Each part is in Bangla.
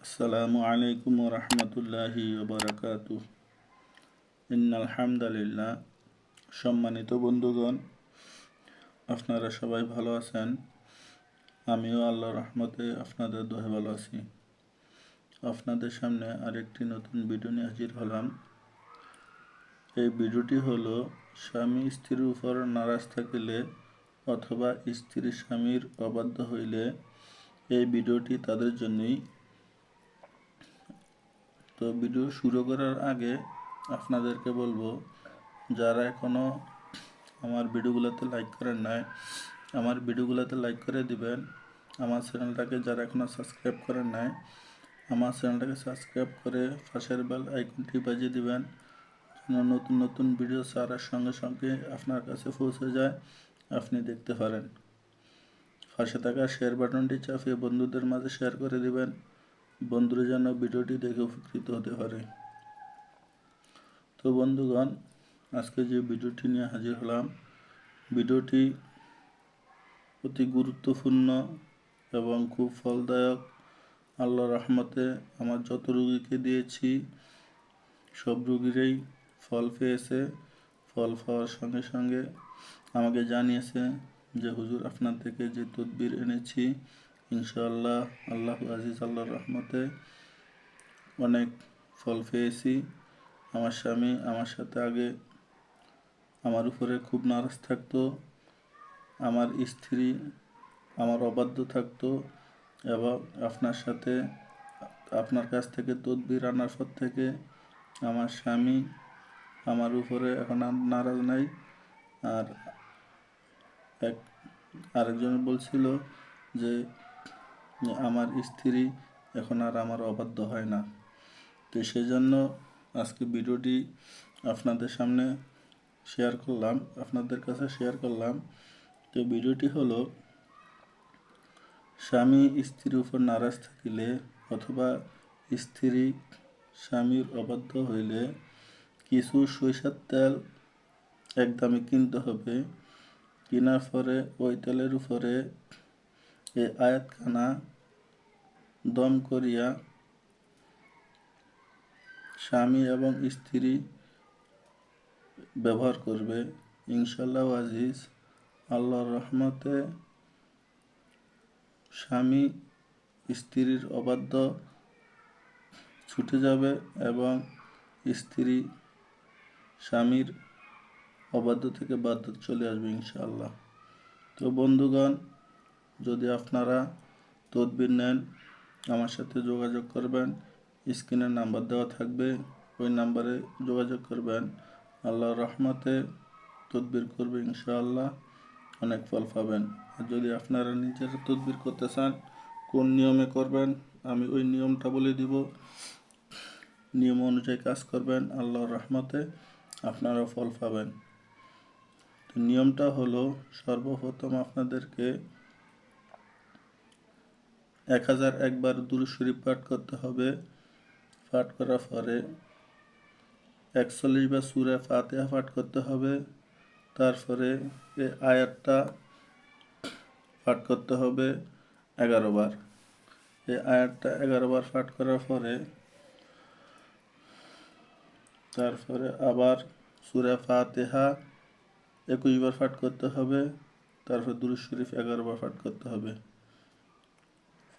আসসালামু আলাইকুম রহমতুল্লাহি ওবরাকাতু। আলহামদুলিল্লাহ সম্মানিত বন্ধুগণ, আপনারা সবাই ভালো আছেন? আমিও আল্লাহ রহমতে আপনাদের দোহে ভালো আছি। আপনাদের সামনে আরেকটি নতুন ভিডিও নিয়ে হাজির হলাম। এই ভিডিওটি হলো স্বামী স্ত্রীর উপর নারাজ থাকিলে অথবা স্ত্রী স্বামীর অবাধ্য হইলে এই ভিডিওটি তাদের জন্যই তো ভিডিও শুরু করার আগে আপনাদেরকে বলব, যারা এখনও আমার ভিডিওগুলোতে লাইক করেন নাই, আমার ভিডিওগুলোতে লাইক করে দিবেন। আমার চ্যানেলটাকে যারা এখনও সাবস্ক্রাইব করেন নাই, আমার চ্যানেলটাকে সাবস্ক্রাইব করে পাশের বেল আইকনটি বাজিয়ে দিবেন, যেন নতুন নতুন ভিডিও ছাড়ার সঙ্গে সঙ্গে আপনার কাছে পৌঁছে যায়, আপনি দেখতে পারেন। পাশে থাকা শেয়ার বাটনটি চাপিয়ে বন্ধুদের মাঝে শেয়ার করে দিবেন। বন্ধুরা যেন ভিডিওটি দেখে উপকৃত হতে পারে। তো বন্ধুগণ, আজকে যে ভিডিওটি নিয়ে হাজির হলাম, ভিডিওটি অতি গুরুত্বপূর্ণ এবং খুব ফলদায়ক। আল্লাহ রহমতে আমার যত রুগীকে দিয়েছি, সব রুগীরাই ফল পেয়েছে, ফল পাওয়ার সঙ্গে সঙ্গে আমাকে জানিয়েছে যে, হুজুর, আপনার থেকে যে তদবির এনেছি ইনশাআল্লাহ, আল্লাহ আজিজ, আল্লাহর রহমতে অনেক ফল পেয়েছি। আমার স্বামী আমার সাথে আগে আমার উপরে খুব নারাজ থাকতো, আমার স্ত্রী আমার অবাধ্য থাকতো এবং আপনার সাথে, আপনার কাছ থেকে তদবির আনার পর থেকে আমার স্বামী আমার উপরে এখন আর নারাজ নাই। আর এক, আরেকজন বলছিল যে আমার স্ত্রী এখন আর আমার অবাধ্য হয় না। তো সেজন্য আজকে ভিডিওটি আপনাদের সামনে শেয়ার করলাম, আপনাদের কাছে শেয়ার করলাম। তো ভিডিওটি হলো, স্বামী স্ত্রীর উপর নারাজ থাকিলে অথবা স্ত্রী স্বামীর অবাধ্য হইলে কিছু সরিষার তেল একদমই কিনতে হবে। কেনার পরে ওই তেলের উপরে এই আয়াতখানা দম করিয়া স্বামী এবং স্ত্রী ব্যবহার করবে। ইনশাল্লাহ আজিজ, আল্লাহর রহমতে স্বামী স্ত্রীর অবাধ্য ছুটে যাবে এবং স্ত্রী স্বামীর অবাধ্য থেকে বাধ্য চলে আসবে ইনশাআল্লাহ। তো বন্ধুগণ যদি আপনারা তদবির নেন, আমার সাথে যোগাযোগ করবেন। স্ক্রিনের নাম্বার দেওয়া থাকবে। ওই নাম্বারে যোগাযোগ করবেন। আল্লাহ রহমতে তদবির করবে ইনশাআল্লাহ। অনেক ফল পাবেন। আর যদি আপনারা নিজেরা তদবির করতে চান, কোন নিয়মে করবেন, আমি ওই নিয়মটা বলে দিব। নিয়ম অনুযায়ী কাজ করবেন। আল্লাহর রহমতে আপনারা ফল পাবেন। নিয়মটা হলো, সর্বপ্রথম আপনাদেরকে এক হাজার একবার দুরুশরীফ পাঠ করতে হবে। পাঠ করার পরে একচল্লিশ বার সুরে ফাতেহা পাঠ করতে হবে। তারপরে এই আয়াতটা পাঠ করতে হবে এগারো বার। এই আয়াতটা এগারো বার পাঠ করার পরে তারপরে আবার সুরে ফাতেহা একুশ বার পাঠ করতে হবে। তারপর দুরুজ শরীফ এগারো বার পাঠ করতে হবে।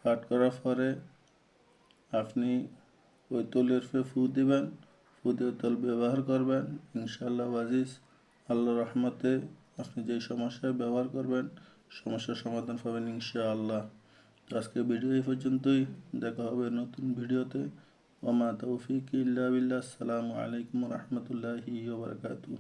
পাঠ করার পরে আপনি ওই তলের ফে ফু দিবেন, ফু দিয়ে তল ব্যবহার করবেন। ইনশাল্লাহ আজিজ আল্লাহ রহমতে আপনি যেই সমস্যায় ব্যবহার করবেন, সমস্যার সমাধান পাবেন ইনশাআল্লাহ। তো আজকে ভিডিও এই পর্যন্তই। দেখা হবে নতুন ভিডিওতে। ওমা তৌফিক ইল্লা বিল্লাহ। আসসালামু আলাইকুম রহমতুল্লাহি ওবরাকাতুহ